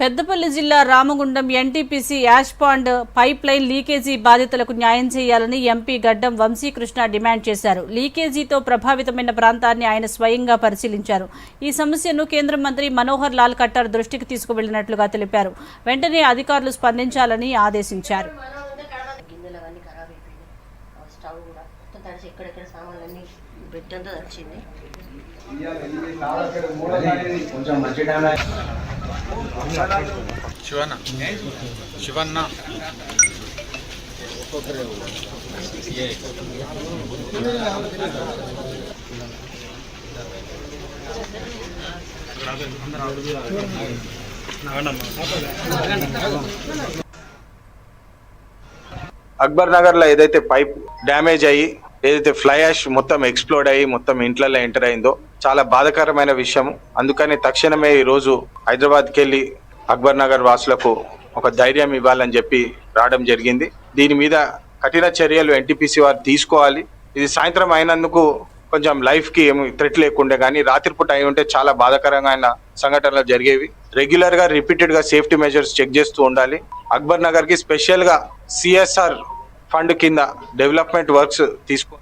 పెద్దపల్లి జిల్లా Ramagundam NTPC ash pond pipeline leakage బాధితులకు న్యాయం చేయాలని ఎంపీ గడ్డం వంశీకృష్ణ డిమాండ్ చేశారు. లీకేజీతో ప్రభావితమైన ప్రాంతాన్ని ఆయన స్వయంగా పరిశీలించారు. ఈ సమస్యను కేంద్ర మంత్రి మనోహర్ లాల్ ఖట్టర్ దృష్టికి తీసుకువెళ్ళినట్లుగా తెలిపారు. వెంటనే అధికారులు స్పందించాలని ఆదేశించారు. కొంచెం శివన్న. శివన్న. అక్బర్ నగర్లో ఏదైతే పైప్ డ్యామేజ్ అయ్యి ఏదైతే ఫ్లై యాష్ మొత్తం ఎక్స్ప్లోడ్ అయ్యి మొత్తం ఇంట్లలో ఎంటర్ అయిందో చాలా బాధాకరమైన విషయం. అందుకని తక్షణమే ఈ రోజు హైదరాబాద్కి వెళ్ళి అక్బర్ నగర్ వాసులకు ఒక ధైర్యం ఇవ్వాలని చెప్పి రావడం జరిగింది. దీని మీద కఠిన చర్యలు ఎన్టీపీసీ వారు తీసుకోవాలి. ఇది సాయంత్రం అయినందుకు కొంచెం లైఫ్కి ఏమి థ్రెట్ లేకుండే కానీ రాత్రిపూట అయి ఉంటే చాలా బాధాకరమైన సంఘటనలు జరిగేవి. రెగ్యులర్గా రిపీటెడ్గా సేఫ్టీ మెజర్స్ చెక్ చేస్తూ ఉండాలి. అక్బర్ నగర్కి స్పెషల్గా సిఎస్ఆర్ ఫండ్ కింద డెవలప్మెంట్ వర్క్స్ తీసుకో